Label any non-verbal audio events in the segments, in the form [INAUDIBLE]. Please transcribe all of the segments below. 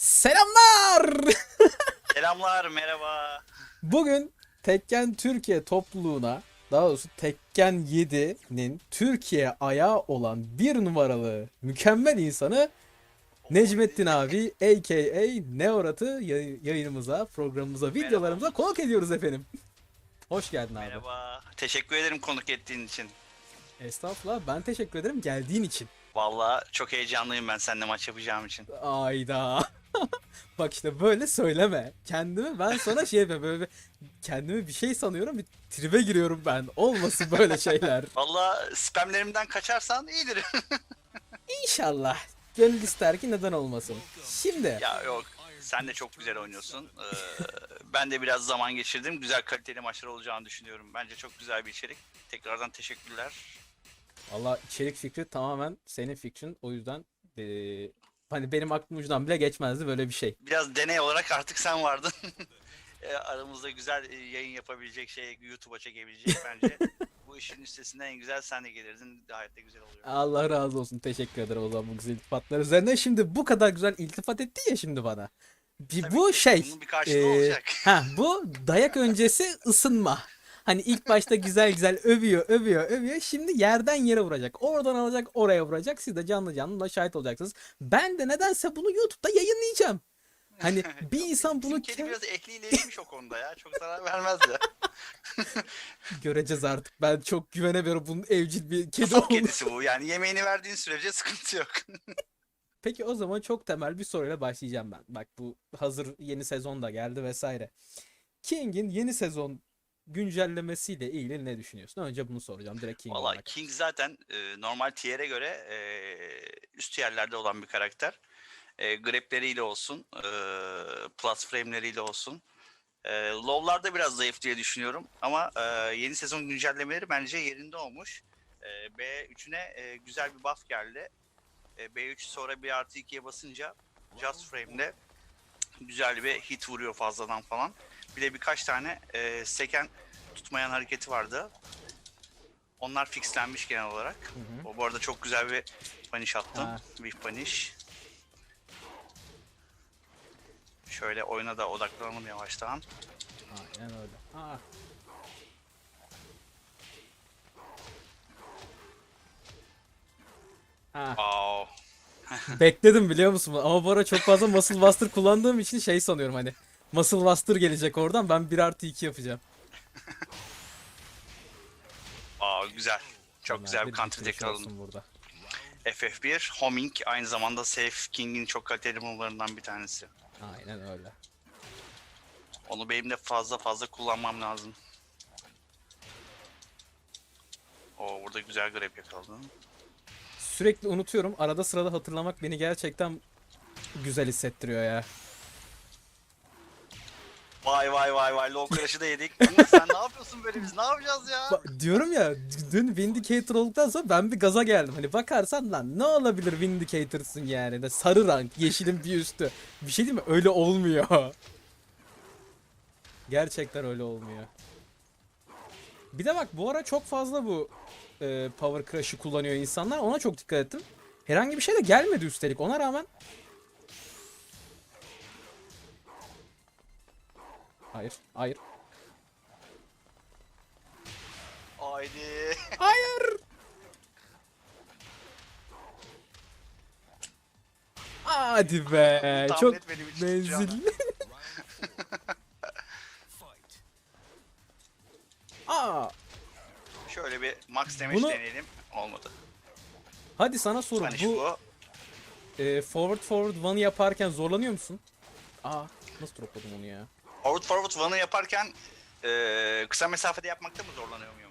Selamlar. [LAUGHS] Selamlar, merhaba. Bugün Tekken Türkiye topluluğuna daha doğrusu Tekken 7'nin Türkiye ayağı olan bir numaralı mükemmel insanı Necmettin abi aka Neorat'ı yay- yayınımıza, programımıza, videolarımıza konuk ediyoruz efendim. Hoş geldin abi. Merhaba. Teşekkür ederim konuk ettiğin için. Estağfurullah ben teşekkür ederim geldiğin için. Vallahi çok heyecanlıyım ben seninle maç yapacağım için. Ayda. [LAUGHS] Bak işte böyle söyleme. Kendimi ben sana şey yapıyorum böyle bir, kendimi bir şey sanıyorum bir tribe giriyorum ben. Olmasın böyle [LAUGHS] şeyler. Vallahi spamlerimden kaçarsan iyidir. [LAUGHS] İnşallah. Gönül ister ki neden olmasın. Şimdi ya yok. Sen de çok güzel oynuyorsun. Ee, ben de biraz zaman geçirdim. Güzel kaliteli maçlar olacağını düşünüyorum. Bence çok güzel bir içerik. Tekrardan teşekkürler. Valla içerik fikri tamamen senin fikrin. O yüzden eee, hani benim aklım ucundan bile geçmezdi böyle bir şey. Biraz deney olarak artık sen vardın. Ee, [LAUGHS] Aramızda güzel e, yayın yapabilecek şey, YouTube'a çekebilecek bence. [LAUGHS] Bu işin üstesinden en güzel sen de gelirdin. Gayet de güzel oluyor. Allah razı olsun. Teşekkür ederim o zaman bu güzel iltifatlar üzerine. Şimdi bu kadar güzel iltifat etti ya şimdi bana. Bir, Tabii bu ki, şey. bunun bir karşılığı eee, olacak. Ha bu dayak öncesi ısınma. Hani ilk başta güzel güzel övüyor, övüyor, övüyor. Şimdi yerden yere vuracak. Oradan alacak, oraya vuracak. Siz de canlı canlı da şahit olacaksınız. Ben de nedense bunu YouTube'da yayınlayacağım. Hani [LAUGHS] bir insan bunu kedi ke- biraz ehliymiş o konuda ya. Çok zarar vermez ya. [LAUGHS] göreceğiz artık. Ben çok güvenemiyorum bunun evcil bir kedi olduğunu. kedisi bu. Yani yemeğini verdiğin sürece sıkıntı yok. [LAUGHS] Peki o zaman çok temel bir soruyla başlayacağım ben. Bak bu hazır yeni sezon da geldi vesaire. King'in yeni sezon güncellemesiyle ilgili ne düşünüyorsun? Önce bunu soracağım direkt King Valla. King zaten e, normal tier'e göre e, üst tier'lerde olan bir karakter. E, grapleriyle olsun, e, plus frame'leriyle olsun. E, low'larda biraz zayıf diye düşünüyorum. Ama e, yeni sezon güncellemeleri bence yerinde olmuş. E, B3'üne e, güzel bir buff geldi. E, B3 sonra bir artı 2'ye basınca Just Frame'de güzel bir hit vuruyor fazladan falan. Bir de birkaç tane e, seken tutmayan hareketi vardı. Onlar fixlenmiş genel olarak. Hı hı. O bu arada çok güzel bir punish attım. Ha. Bir punish. Şöyle oyuna da odaklanalım yavaştan. Aynen öyle. Aa. Ha, Wow. [LAUGHS] bekledim biliyor musun? Ama bu ara çok fazla Muscle Buster kullandığım için şey sanıyorum hani. Muscle Buster gelecek oradan ben 1 artı 2 yapacağım. Aa, güzel. Çok Ömer güzel bir counter yakaladım. olsun burada. FF1, Homing aynı zamanda Safe King'in çok kaliteli move'larından bir tanesi. Aynen öyle. Onu benim de fazla fazla kullanmam lazım. Oo burada güzel grab yakaladım. Sürekli unutuyorum. Arada sırada hatırlamak beni gerçekten güzel hissettiriyor ya. Vay vay vay vay low crash'ı da yedik. [LAUGHS] Sen ne yapıyorsun böyle biz ne yapacağız ya? Bak, diyorum ya dün Vindicator olduktan sonra ben bir gaza geldim. Hani bakarsan lan ne olabilir Vindicator'sın yani. De sarı rank, yeşilin bir üstü. Bir şey değil mi? Öyle olmuyor. [LAUGHS] Gerçekten öyle olmuyor. Bir de bak bu ara çok fazla bu e, Power Crush'ı kullanıyor insanlar. Ona çok dikkat ettim. Herhangi bir şey de gelmedi üstelik. Ona rağmen Hayır, hayır. Haydi. Hayır. Hadi be. Tahmin Çok için menzilli. [LAUGHS] Aa, Şöyle bir max damage Bunu- deneyelim. Olmadı. hadi sana soru. Punish Bu bu. e, forward forward one'ı yaparken zorlanıyor musun? Aa, nasıl dropladım onu ya? Forward forward one'ı yaparken eee, kısa mesafede yapmakta mı zorlanıyor muyum?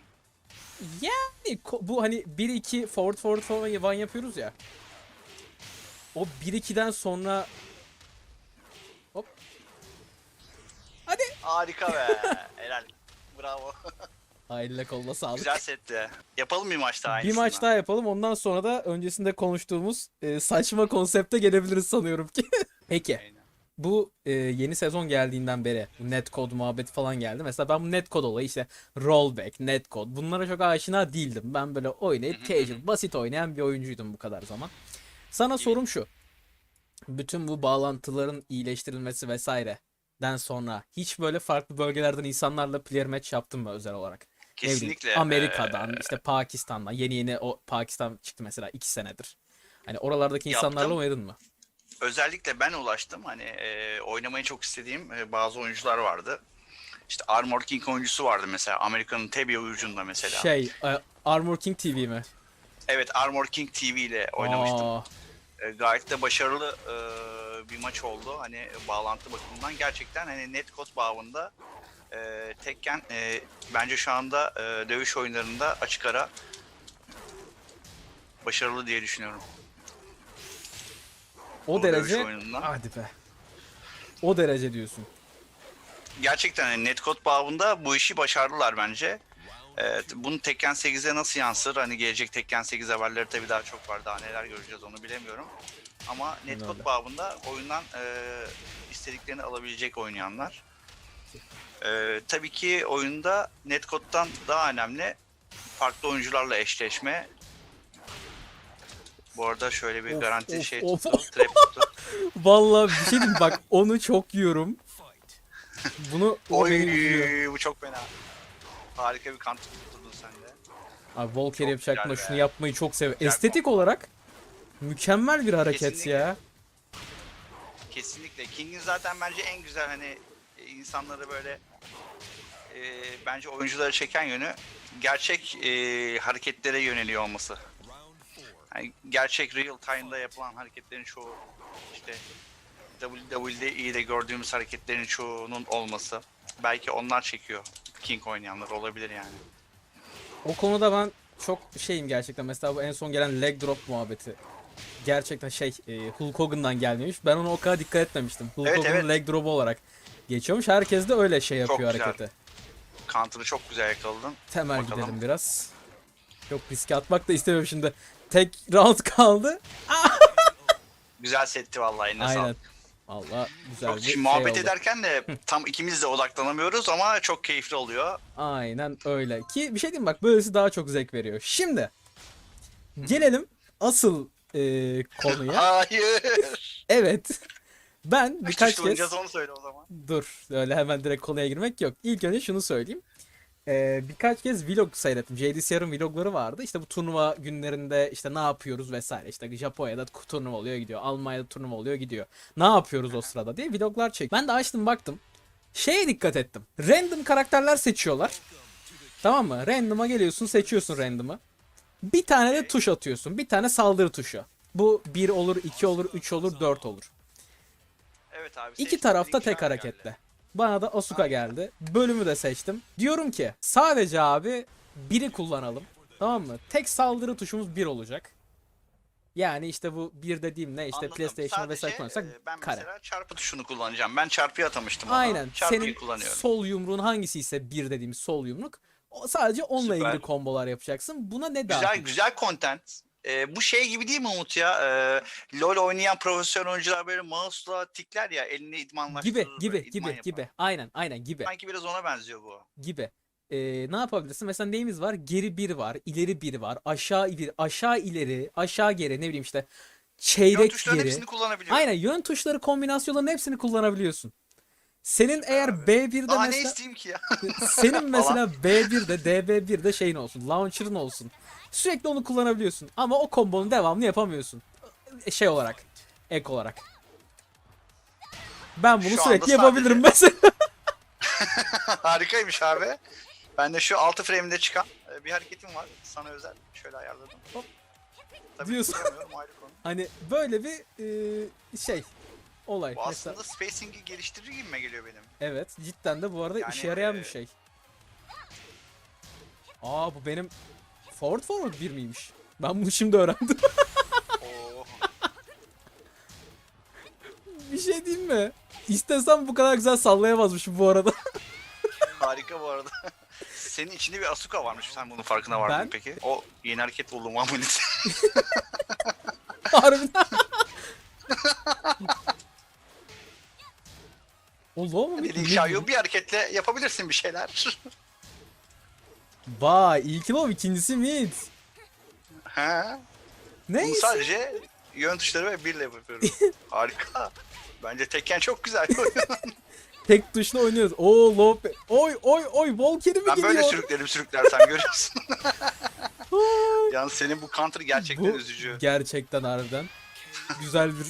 Yani bu hani 1-2 forward forward forward one yapıyoruz ya. O 1-2'den sonra Hop. Hadi. Harika be. [LAUGHS] Helal. Bravo. Aile kolla sağlık. Güzel setti. Yapalım bir maç daha Bir aynısından. maç daha yapalım. Ondan sonra da öncesinde konuştuğumuz e, saçma konsepte gelebiliriz sanıyorum ki. [LAUGHS] Peki. Aynen. Bu e, yeni sezon geldiğinden beri bu netcode muhabbeti falan geldi. Mesela ben bu netcode olayı işte rollback, netcode bunlara çok aşina değildim. Ben böyle oynayıp casual, basit oynayan bir oyuncuydum bu kadar zaman. Sana sorum şu. bütün bu bağlantıların iyileştirilmesi vesaireden sonra hiç böyle farklı bölgelerden insanlarla player match yaptın mı özel olarak? Ne bileyim, Kesinlikle. Amerika'dan, işte Pakistan'dan. Yeni yeni o Pakistan çıktı mesela iki senedir. Hani oralardaki insanlarla Yaptım. oynadın mı? Özellikle ben ulaştım. Hani e, oynamayı çok istediğim e, bazı oyuncular vardı. İşte Armor King oyuncusu vardı mesela. Amerika'nın Tebi ucunda mesela. Şey, e, Armor King TV mi? Evet Armor King TV ile oynamıştım. Aa, E, gayet de başarılı e, bir maç oldu. Hani e, bağlantı bakımından gerçekten hani Netcode bağında e, Tekken e, bence şu anda e, dövüş oyunlarında açık ara başarılı diye düşünüyorum. O derece. oyunundan. Hadi be. O derece diyorsun. Gerçekten Netcode bağında bu işi başardılar bence. Evet, bunu Tekken 8'e nasıl yansır? Hani gelecek Tekken 8 haberleri tabii daha çok var. Daha neler göreceğiz onu bilemiyorum. Ama Netcode bağında oyundan e, istediklerini alabilecek oynayanlar. E, tabii ki oyunda Netcode'dan daha önemli farklı oyuncularla eşleşme. Bu arada şöyle bir Of, garanti of, şey of, tuttu, trap tuttu. [LAUGHS] Vallahi bir şey diyeyim bak onu çok yiyorum. Bunu Oy bu çok fena. Harika bir kant tutturdun sen de. Abi Volker Çok yapacaktım da güzel şunu yapmayı çok seviyorum. Estetik olarak mükemmel bir hareket Kesinlikle. ya. Kesinlikle. King'in zaten bence en güzel hani e, insanları böyle e, bence oyuncuları çeken yönü gerçek e, hareketlere yöneliyor olması. Yani gerçek real time'da yapılan hareketlerin çoğu işte WWE'de gördüğümüz hareketlerin çoğunun olması. Belki onlar çekiyor King oynayanlar olabilir yani. O konuda ben çok şeyim gerçekten. Mesela bu en son gelen leg drop muhabbeti. Gerçekten şey e, Hulk Hogan'dan gelmemiş. Ben ona o kadar dikkat etmemiştim. Hulk Evet, Hogan'ın evet. leg drop'u olarak geçiyormuş. Herkes de öyle şey Çok yapıyor güzel. hareketi. Counter'ı çok güzel yakaladın. Temel Bakalım. gidelim biraz. Çok riske atmak da istemiyorum şimdi. Tek round kaldı. [LAUGHS] Güzel setti vallahi eline Aynen. sağlık. Valla güzel Çok, şimdi şey muhabbet oldu. ederken de [LAUGHS] tam ikimiz de odaklanamıyoruz ama çok keyifli oluyor. Aynen öyle. Ki bir şey diyeyim bak böylesi daha çok zevk veriyor. Şimdi gelelim asıl e, konuya. [LAUGHS] Hayır. evet. Ben Kaç birkaç kez onu söyle o zaman. dur öyle hemen direkt konuya girmek yok. İlk önce şunu söyleyeyim. Ee, birkaç kez vlog seyrettim. JDCR'ın vlogları vardı. İşte bu turnuva günlerinde işte ne yapıyoruz vesaire. İşte Japonya'da turnuva oluyor gidiyor. Almanya'da turnuva oluyor gidiyor. Ne yapıyoruz o sırada diye vloglar çek. Ben de açtım baktım. Şeye dikkat ettim. Random karakterler seçiyorlar. Tamam mı? Random'a geliyorsun seçiyorsun random'ı. Bir tane de tuş atıyorsun. Bir tane saldırı tuşu. Bu 1 olur, 2 olur, 3 olur, 4 olur. Evet abi. İki tarafta tek geldi. Bana da Asuka geldi. Bölümü de seçtim. Diyorum ki sadece abi biri kullanalım. Tamam mı? Tek saldırı tuşumuz bir olacak. Yani işte bu bir dediğim ne işte Anladım. PlayStation Sadece, vesaire kullanırsak e, ben kare. mesela çarpı tuşunu kullanacağım. Ben çarpıya atamıştım. Aynen. Çarpıyı Senin kullanıyorum. sol yumruğun hangisi ise bir dediğimiz sol yumruk. O sadece onunla Süper. ilgili kombolar yapacaksın. Buna ne Güzel dahil? güzel content. E, bu şey gibi değil mi Umut ya? E, LoL oynayan profesyonel oyuncular böyle mouse'la tikler ya elini idmanlaştırır. Gibi gibi idman gibi yapar. gibi. Aynen aynen gibi. Sanki biraz ona benziyor bu. gibi. Ee, ne yapabilirsin? Mesela neyimiz var? Geri bir var, ileri bir var, aşağı bir, aşağı ileri, aşağı geri, ne bileyim işte Yön çeyrek tuşlarının geri. hepsini kullanabiliyor. Aynen yön tuşları kombinasyonlarının hepsini kullanabiliyorsun. Senin eğer B1'de Daha ne mesela isteyeyim ki ya? senin [LAUGHS] mesela B1'de DB1'de şeyin olsun, launcher'ın olsun. Sürekli onu kullanabiliyorsun ama o kombonun devamını yapamıyorsun. Şey olarak, ek olarak. Ben bunu Şu sürekli yapabilirim sadece- mesela. [LAUGHS] [LAUGHS] Harikaymış abi. Ben de şu 6 frame'de çıkan e, bir hareketim var. Sana özel. Şöyle ayarladım. Hop. Tabii Diyorsun. [LAUGHS] Hani böyle bir e, şey olay. Bu Mesela aslında spacing'i geliştirir gibime geliyor benim. evet cidden de bu arada Yani, işe yarayan e, bir şey. Aa bu benim forward forward bir miymiş? Ben bunu şimdi öğrendim. Oo. [LAUGHS] bir şey diyeyim mi? İstesem bu kadar güzel sallayamazmışım bu arada. [LAUGHS] Harika bu arada. Senin içinde bir Asuka varmış. Sen bunun farkına vardın Ben- peki? O yeni hareket buldum amulet. [LAUGHS] Harbiden. Oğlum mu? Dediğin Xiaoyu bir hareketle yapabilirsin bir şeyler. Vay ilki o ikincisi mid. He. Bunu Neyse. sadece yön tuşları ve birle yapıyorum. [LAUGHS] Harika. Bence Tekken çok güzel bir [LAUGHS] oyun. Tek tuşla oynuyoruz. Oo low Oy oy oy Volker'i mi Ben gidiyor? böyle sürüklerim sürüklersem görüyorsun. [LAUGHS] Yalnız senin bu counter gerçekten Bu üzücü. gerçekten harbiden güzel bir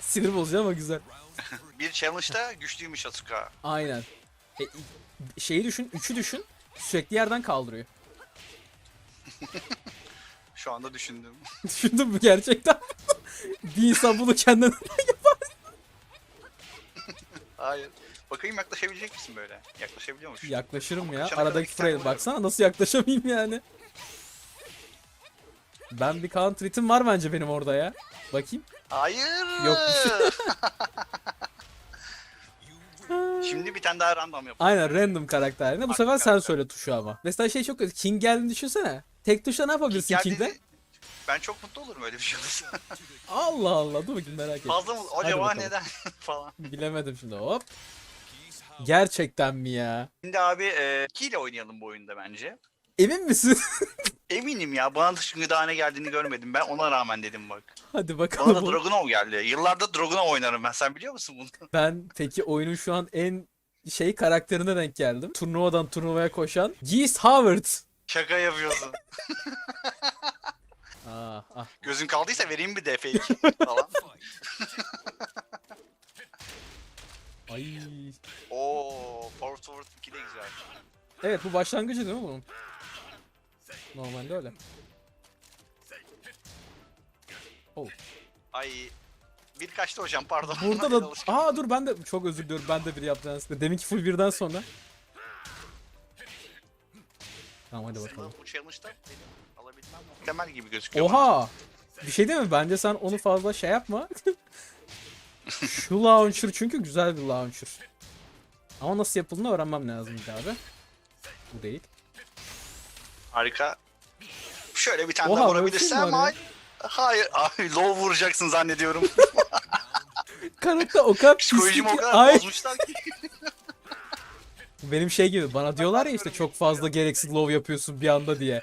sinir bozucu ama güzel. Bir challenge'da güçlüymüş Asuka. Aynen. E, şeyi düşün, üçü düşün. Sürekli yerden kaldırıyor. [LAUGHS] Şu anda düşündüm. [LAUGHS] Düşündün mü gerçekten? [LAUGHS] bir insan bunu kendine Hayır. Bakayım yaklaşabilecek misin böyle? Yaklaşabiliyormuş. yaklaşırım ya. kaçana kadar Aradaki frame baksana nasıl yaklaşamayayım yani. Ben bir counter hit'im var bence benim orada ya. Bakayım. Hayır. Yokmuş. Şimdi bir tane daha random yap. Aynen random karakterine. Bu sefer sen karakter. söyle tuşu ama. Mesela şey çok kötü. King geldiğini düşünsene. Tek tuşla ne yapabilirsin Geldi- King'de? Ben çok mutlu olurum öyle bir şey olursa. [LAUGHS] Allah Allah. Dur bakayım merak ettim. Fazla mı? Acaba bakalım. neden [LAUGHS] falan. Bilemedim şimdi hop. Gerçekten mi ya? Şimdi abi e, 2 ile oynayalım bu oyunda bence. Emin misin? [LAUGHS] Eminim ya bana da çünkü daha ne geldiğini görmedim. Ben ona rağmen dedim bak. Hadi Bana bakalım. da Dragunov geldi. Yıllardır Dragunov oynarım ben. Sen biliyor musun bunu? [LAUGHS] Ben peki oyunun şu an en şey karakterine denk geldim. Turnuvadan turnuvaya koşan Geese Howard. Şaka yapıyorsun. [LAUGHS] Ah, ah. Gözün kaldıysa vereyim bir DF2 [LAUGHS] falan. Ay. Oo, forward forward 2 de güzel. Evet bu başlangıcı değil mi bunun? Normalde öyle. Oh. Ay bir kaçtı hocam pardon. Burada da... Aa dur ben de çok özür diliyorum. Ben de bir yaptım aslında. Deminki full birden sonra. Tamam hadi bakalım. Bu challenge'da benim alabilmem muhtemel gibi gözüküyor. Oha! Bir şey değil mi? Bence sen onu fazla şey yapma. [LAUGHS] Şu launcher çünkü güzel bir launcher. Ama nasıl yapıldığını öğrenmem lazım bir abi. Bu değil. Harika. Şöyle bir tane Oha, daha vurabilirsem şey ya? Hayır abi low vuracaksın zannediyorum. [LAUGHS] Karakter o kadar Psikolojimi o kadar Ay. bozmuşlar ki. Benim şey gibi bana diyorlar ya işte çok fazla gereksiz low yapıyorsun bir anda diye.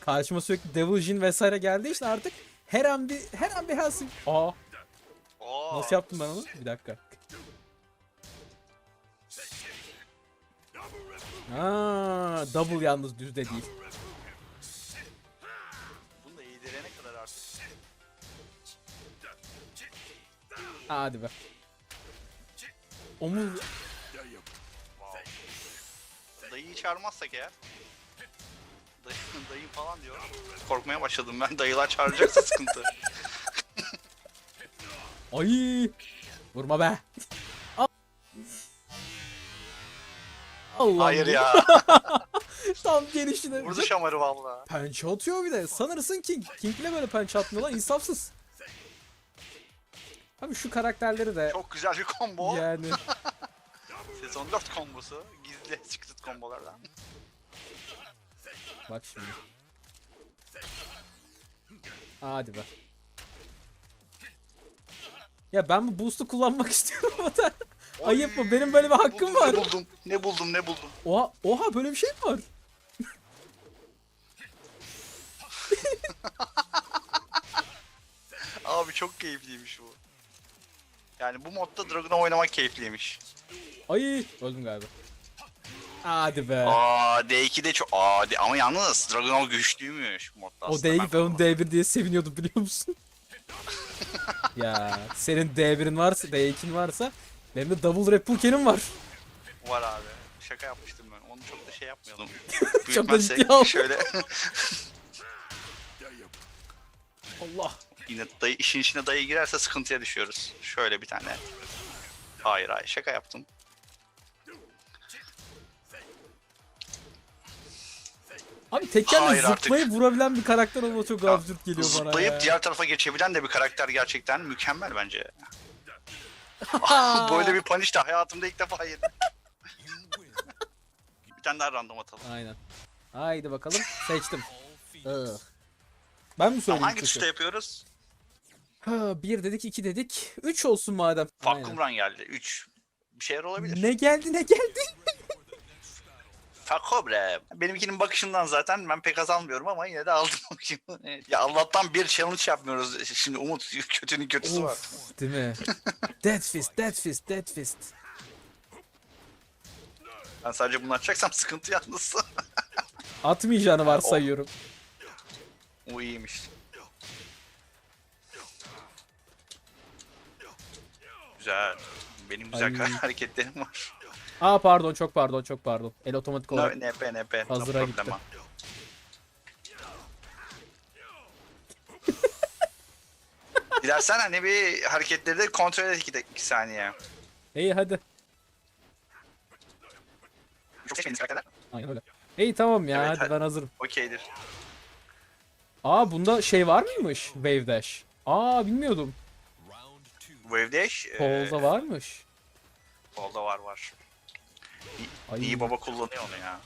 Karşıma sürekli Devil Jin vesaire geldi işte artık her an bir her an bir Helsing. Aa Oo. nasıl yaptım ben onu? Bir dakika. Aa, double yalnız düzde değil. Hadi be. Omuz Dayıyı çağırmazsak eğer. Dayı, [LAUGHS] dayı falan diyor. Korkmaya başladım ben. Dayılar çağıracaksa sıkıntı. [LAUGHS] Ay! Vurma be. Al- Allah Hayır ya. [LAUGHS] Tam gelişine. Vurdu şamarı valla. Pençe atıyor bir de. Sanırsın King. King'le böyle pençe atmıyorlar. insafsız. Abi şu karakterleri de Çok güzel bir combo. yani [LAUGHS] Sezon 4 kombosu. Gizli secret kombolardan. bak şimdi. Hadi be. Ya ben bu boost'u kullanmak [LAUGHS] istiyorum ama da ayıp mı? Benim böyle bir hakkım buldum, var. Ne buldum, ne buldum, ne buldum. Oha, oha böyle bir şey mi var? [LAUGHS] Abi çok keyifliymiş bu. Yani bu modda Dragon'a oynamak keyifliymiş. Ay öldüm galiba. Hadi be. Aa D2'de çok... Aa D- ama yalnız Dragon'a güçlüymüş bu modda O aslında. D2 Ben- onun D1 diye seviniyordum biliyor musun? [LAUGHS] ya senin D1'in varsa D2'in varsa benim de double replicane'im var. Var abi. Şaka yapmıştım ben. Onu çok da şey yapmıyordum. [LAUGHS] Çok da aldım. Şöyle [LAUGHS] Allah. Yine dayı, işin içine dayı girerse sıkıntıya düşüyoruz. Şöyle bir tane. Hayır hayır şaka yaptım. Abi tekkenle Hayır artık. zıplayıp vurabilen bir karakter olma çok Ya, absürt geliyor bana Zıplayıp ya. diğer tarafa geçebilen de bir karakter gerçekten mükemmel bence. Aa. [LAUGHS] Böyle bir punish de hayatımda ilk defa yedim. bir tane daha random atalım. Aynen. Haydi bakalım seçtim. Ben mi Tamam, söyleyeyim? hangi tuşu? tuşta yapıyoruz? Ha, bir dedik iki dedik. Üç olsun madem. Aynen. Fakkum Run geldi. 3. Bir şeyler olabilir. Ne geldi ne geldi? Fakobre. Benimkinin bakışından zaten ben pek az almıyorum ama yine de aldım bakayım. [LAUGHS] Evet. ya Allah'tan bir challenge yapmıyoruz. Şimdi Umut kötünün kötüsü var. Of, değil mi? [LAUGHS] Dead Fist, Dead Fist, Dead Fist. Ben sadece bunu açacaksam sıkıntı yalnız. [LAUGHS] Atmayacağını varsayıyorum. o iyiymiş. Güzel. Benim güzel Ay. [LAUGHS] hareketlerim var. Aa pardon, çok pardon, çok pardon. El otomatik No, olarak. NP NP. Hazıra no gitti. problema. [LAUGHS] Dilersen hani bir hareketleri de kontrol et 2 iki saniye. İyi hadi. Çok seçmeniz karakterler. Aynen öyle. İyi tamam ya Evet, hadi hadi. ben hazırım. Okeydir. Aa bunda şey var mıymış? Wave Dash. Aa bilmiyordum. Wave Dash. e, Paul'da varmış. Paul'da var var. Ay, İyi baba kullanıyor onu ya.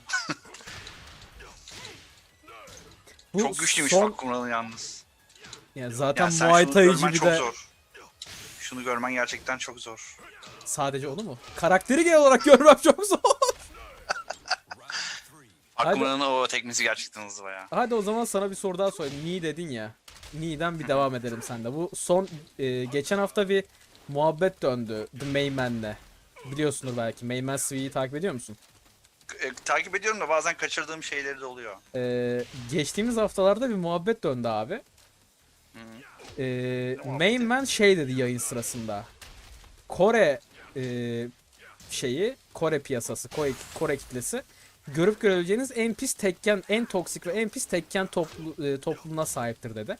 bu çok güçlüymüş son- bak kullanı yalnız. Ya zaten Ya sen Muay şunu Thai görmen çok de zor. Şunu görmen gerçekten çok zor. sadece onu mu? Karakteri genel olarak görmem çok zor. Hadi. Akmanın o tekniği gerçekten hızlı baya. Hadi o zaman sana bir soru daha sorayım. Ni dedin ya. Ni'den bir devam edelim sende. Bu son e, geçen hafta bir muhabbet döndü The Mayman'le. Biliyorsundur belki. Mayman Swee'yi takip ediyor musun? E, takip ediyorum da bazen kaçırdığım şeyleri de oluyor. E, geçtiğimiz haftalarda bir muhabbet döndü abi. Hı hı. E? Mayman şey dedi yayın sırasında. Kore e, şeyi, Kore piyasası, Kore, Kore kitlesi görüp görebileceğiniz en pis tekken, en toksik ve en pis tekken toplu, e, topluluğuna sahiptir dedi.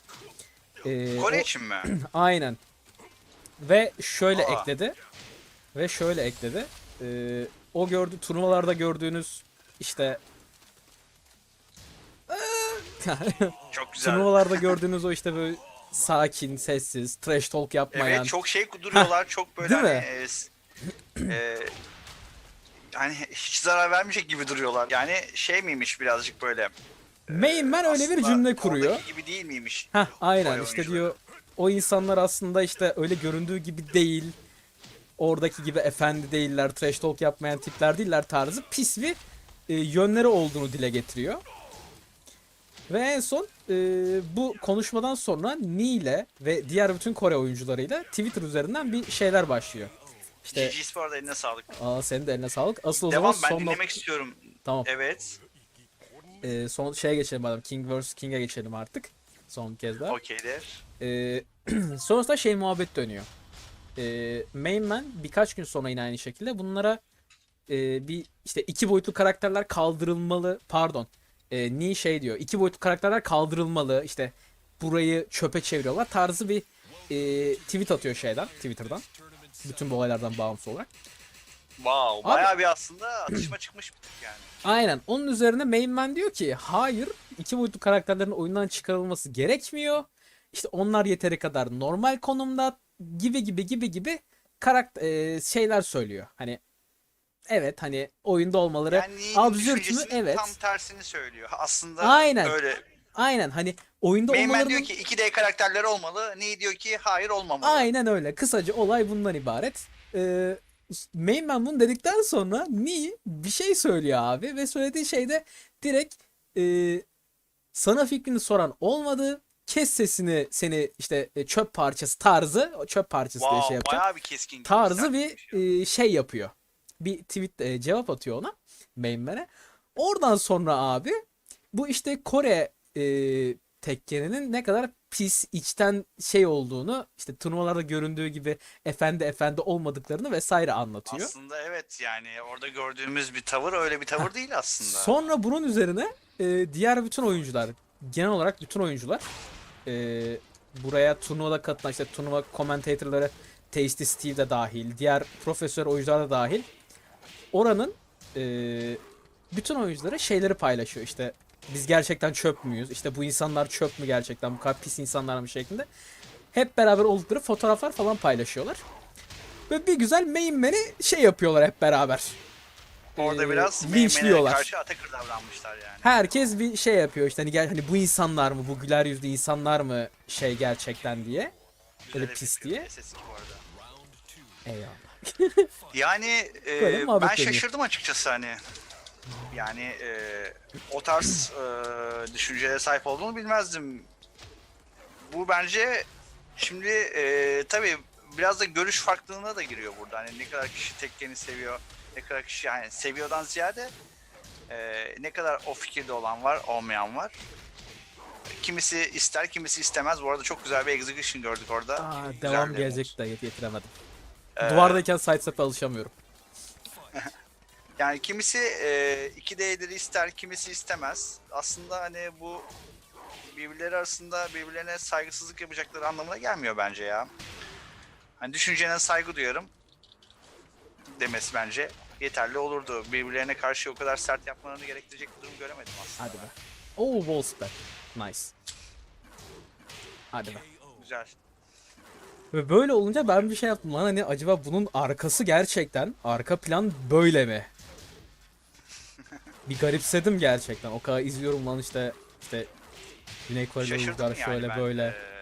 E, Kore için mi? [CLEARS THROAT] Aynen. Ve şöyle Aa. ekledi. Ve şöyle ekledi. Ee, o gördü turnuvalarda gördüğünüz işte [LAUGHS] Çok güzel. turnuvalarda [LAUGHS] gördüğünüz o işte böyle sakin, sessiz, trash talk yapmayan. Evet çok şey duruyorlar. çok böyle Değil hani mi? e, e, hani hiç zarar vermeyecek gibi duruyorlar. Yani şey miymiş birazcık böyle. Main Man öyle bir cümle kuruyor. gibi değil miymiş? Heh, aynen işte diyor o insanlar aslında işte öyle göründüğü gibi değil. Oradaki gibi efendi değiller, trash talk yapmayan tipler değiller tarzı pis bir e, yönleri olduğunu dile getiriyor. Ve en son e, bu konuşmadan sonra Ni ile ve diğer bütün Kore oyuncularıyla Twitter üzerinden bir şeyler başlıyor. İşte GG's bu arada eline sağlık. aa senin de eline sağlık. Asıl o Devam zaman ben son dinlemek nok- istiyorum. Tamam. Evet. E, son şeye geçelim madem. King vs King'e geçelim artık. Son kez daha. Okeydir. Ee, [CLEARS THROAT] sonrasında şey muhabbet dönüyor. Ee, Main Man birkaç gün sonra yine aynı şekilde bunlara e, bir işte iki boyutlu karakterler kaldırılmalı pardon e, Ni şey diyor iki boyutlu karakterler kaldırılmalı işte burayı çöpe çeviriyorlar tarzı bir e, tweet atıyor şeyden Twitter'dan bütün bu olaylardan bağımsız olarak. Wow. Bayağı bir aslında atışma çıkmış bir tık yani. [CLEARS THROAT] Aynen. Onun üzerine Main Man diyor ki hayır iki boyutlu karakterlerin oyundan çıkarılması gerekmiyor. İşte onlar yeteri kadar normal konumda gibi gibi gibi gibi karakter şeyler söylüyor. Hani evet hani oyunda olmaları Yani absürt mü? Evet. Tam tersini söylüyor. Aslında Aynen. öyle. Aynen hani oyunda Main Man olmalarının diyor ki 2D karakterler olmalı. Ne diyor ki hayır olmamalı. Aynen öyle. Kısaca olay bundan ibaret. Ee, Main Man bunu dedikten sonra Ni bir şey söylüyor abi ve söylediği şey de direkt e, sana fikrini soran olmadı. Kes sesini seni işte e, çöp parçası tarzı çöp parçası diye Wow, şey yapacak. bayağı bir keskin. Tarzı ya. bir e, şey yapıyor. Bir tweet e, cevap atıyor ona Main Man'e. Oradan sonra abi bu işte Kore e, tekkeninin ne kadar pis içten şey olduğunu işte turnuvalarda göründüğü gibi efendi efendi olmadıklarını vesaire anlatıyor. Aslında evet yani orada gördüğümüz bir tavır öyle bir tavır değil aslında. Sonra bunun üzerine e, diğer bütün oyuncular genel olarak bütün oyuncular e, buraya turnuvada katılan işte turnuva komentatörleri Tasty Steve de dahil diğer profesör oyuncular da dahil oranın e, bütün oyunculara şeyleri paylaşıyor işte biz gerçekten çöp müyüz işte bu insanlar çöp mü gerçekten bu kadar pis insanlar mı şeklinde hep beraber oldukları fotoğraflar falan paylaşıyorlar. Ve bir güzel main man'i şey yapıyorlar hep beraber. Orada e, biraz linçliyorlar. karşı atakır davranmışlar yani. Herkes bir şey yapıyor işte hani gel hani bu insanlar mı bu güler yüzlü insanlar mı şey gerçekten diye. Böyle pis diye. SS2 bu arada. Eyvallah. Yani [LAUGHS] e, ben şaşırdım açıkçası hani. Yani e, o tarz e, düşüncelere sahip olduğunu bilmezdim. Bu bence şimdi e, tabii biraz da görüş farklılığına da giriyor burada. Hani ne kadar kişi tekkeni seviyor, ne kadar kişi yani seviyordan ziyade e, ne kadar o fikirde olan var, olmayan var. Kimisi ister, kimisi istemez. Bu arada çok güzel bir execution gördük orada. Aa, devam gelecek de getiremedim. Ee, Duvardayken sidestep'e alışamıyorum. [LAUGHS] Yani kimisi e, 2D'leri ister, kimisi istemez. Aslında hani bu birbirleri arasında birbirlerine saygısızlık yapacakları anlamına gelmiyor bence ya. Hani düşüncene saygı duyarım demesi bence yeterli olurdu. Birbirlerine karşı o kadar sert yapmalarını gerektirecek bir durum göremedim aslında. Hadi be. Oo wall spell. Nice. Hadi be. Güzel. Ve böyle olunca ben bir şey yaptım lan hani acaba bunun arkası gerçekten arka plan böyle mi? Bir garipsedim gerçekten. O kadar izliyorum lan işte işte Güney Koreli Şaşırdım yani şöyle ben. böyle. Ee,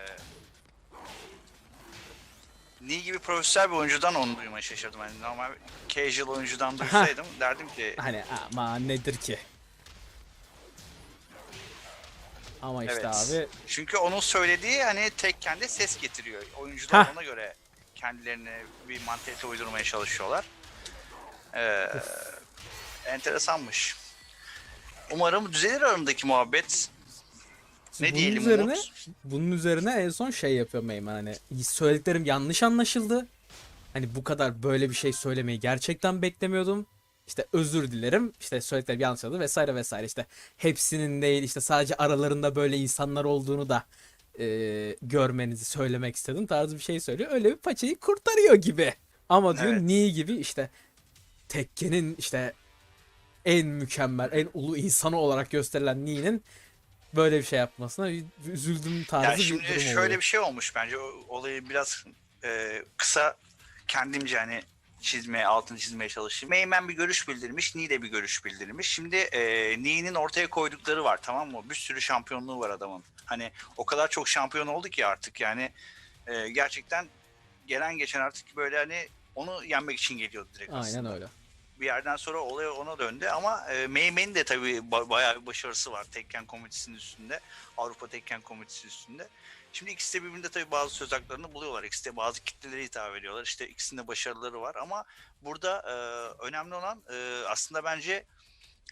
Nii gibi profesyonel bir oyuncudan onu duymaya şaşırdım. Hani normal casual oyuncudan duysaydım derdim ki Hani ama nedir ki? Ama işte abi Çünkü onun söylediği hani tek kendi ses getiriyor. Oyuncular Hah. ona göre kendilerine bir mantalite uydurmaya çalışıyorlar. Ee, enteresanmış. Umarım düzelir aramdaki muhabbet. Ne bunun diyelim üzerine Umut? bunun üzerine en son şey yapıyorum Eymen hani söylediklerim yanlış anlaşıldı. Hani bu kadar böyle bir şey söylemeyi gerçekten beklemiyordum. İşte özür dilerim. İşte söylediklerim yanlış oldu vesaire vesaire. İşte hepsinin değil işte sadece aralarında böyle insanlar olduğunu da e, görmenizi söylemek istedim tarzı bir şey söylüyor. Öyle bir paçayı kurtarıyor gibi. Ama diyor Evet. niye gibi işte Tekken'in işte en mükemmel, en ulu insanı olarak gösterilen Ni'nin böyle bir şey yapmasına üzüldüm tarzı Ya bir şimdi durum şöyle oluyor. bir şey olmuş bence. Olayı biraz e, kısa kendimce hani çizmeye, altını çizmeye çalışayım. Meymen bir görüş bildirmiş, Nii de bir görüş bildirmiş. Şimdi e, Nii'nin ortaya koydukları var tamam mı? Bir sürü şampiyonluğu var adamın. Hani o kadar çok şampiyon oldu ki artık yani e, gerçekten gelen geçen artık böyle hani onu yenmek için geliyordu direkt aslında Aynen öyle. Bir yerden sonra olay ona döndü ama e, Meymen'in de tabii ba- bayağı bir başarısı var Tekken komitesinin üstünde. Avrupa Tekken komitesi üstünde. Şimdi ikisi de birbirinde tabii bazı söz haklarını buluyorlar. İkisi de bazı kitlelere hitap ediyorlar. İşte ikisinin de başarıları var ama burada e, önemli olan e, aslında bence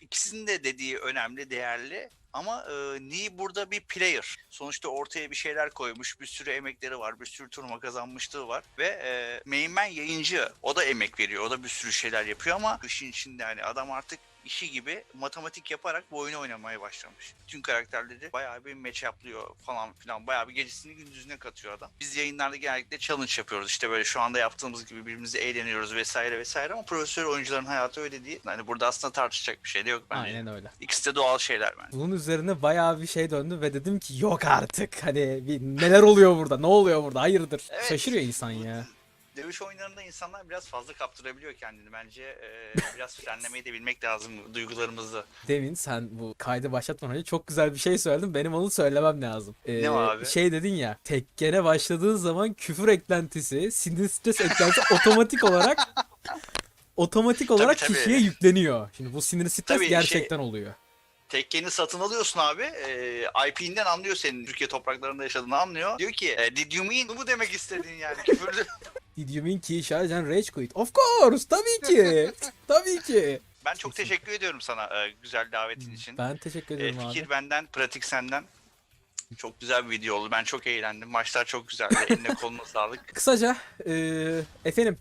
ikisinin de dediği önemli, değerli ama e, Nii burada bir player. Sonuçta ortaya bir şeyler koymuş, bir sürü emekleri var, bir sürü turnuva kazanmışlığı var ve e, Mainman yayıncı. O da emek veriyor, o da bir sürü şeyler yapıyor ama işin içinde hani adam artık işi gibi matematik yaparak bu oyunu oynamaya başlamış. Tüm karakterleri bayağı bir match yapıyor falan filan. Bayağı bir gecesini gündüzüne katıyor adam. Biz yayınlarda genellikle challenge yapıyoruz. İşte böyle şu anda yaptığımız gibi birbirimizi eğleniyoruz vesaire vesaire ama profesyonel oyuncuların hayatı öyle değil. Hani burada aslında tartışacak bir şey de yok bence. Aynen öyle. İkisi de doğal şeyler bence. Bunun üzerine bayağı bir şey döndü ve dedim ki yok artık. Hani bir neler oluyor burada? Ne oluyor burada? Hayırdır? Evet. Şaşırıyor insan ya. Dövüş oyunlarında insanlar biraz fazla kaptırabiliyor kendini. Bence e, [LAUGHS] biraz frenlemeyi de bilmek lazım duygularımızı. Demin sen bu kaydı başlatmadan önce çok güzel bir şey söyledin. Benim onu söylemem lazım. Ee, Ne abi? Şey dedin ya. Tekkene başladığın zaman küfür eklentisi, sinir stres eklentisi [LAUGHS] otomatik olarak otomatik olarak tabii. kişiye yükleniyor. Şimdi bu sinir stres Tabii, şey- gerçekten oluyor. Tekkeni satın alıyorsun abi. E, IP'nden anlıyor senin Türkiye topraklarında yaşadığını anlıyor. Diyor ki e, did you mean bu demek istedin yani küfürlü. [LAUGHS] Did you mean ki şarjan rage quit? Of course! Tabii ki! [LAUGHS] tabii ki! Ben çok teşekkür ediyorum sana e, güzel davetin için. Ben teşekkür E, ederim fikir abi. benden, pratik senden. Çok güzel bir video oldu. Ben çok eğlendim. Maçlar çok güzeldi. [LAUGHS] Eline koluna sağlık. Kısaca eee, efendim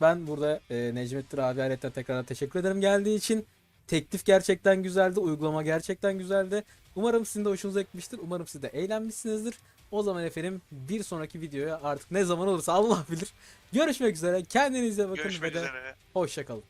ben burada eee Necmettin abi ayrıca tekrar teşekkür ederim geldiği için. Teklif gerçekten güzeldi. Uygulama gerçekten güzeldi. Umarım sizin de hoşunuza gitmiştir. Umarım siz de eğlenmişsinizdir. O zaman efendim bir sonraki videoya artık ne zaman olursa Allah bilir. Görüşmek üzere. Kendinize bakın Görüşmek üzere. hoşçakalın.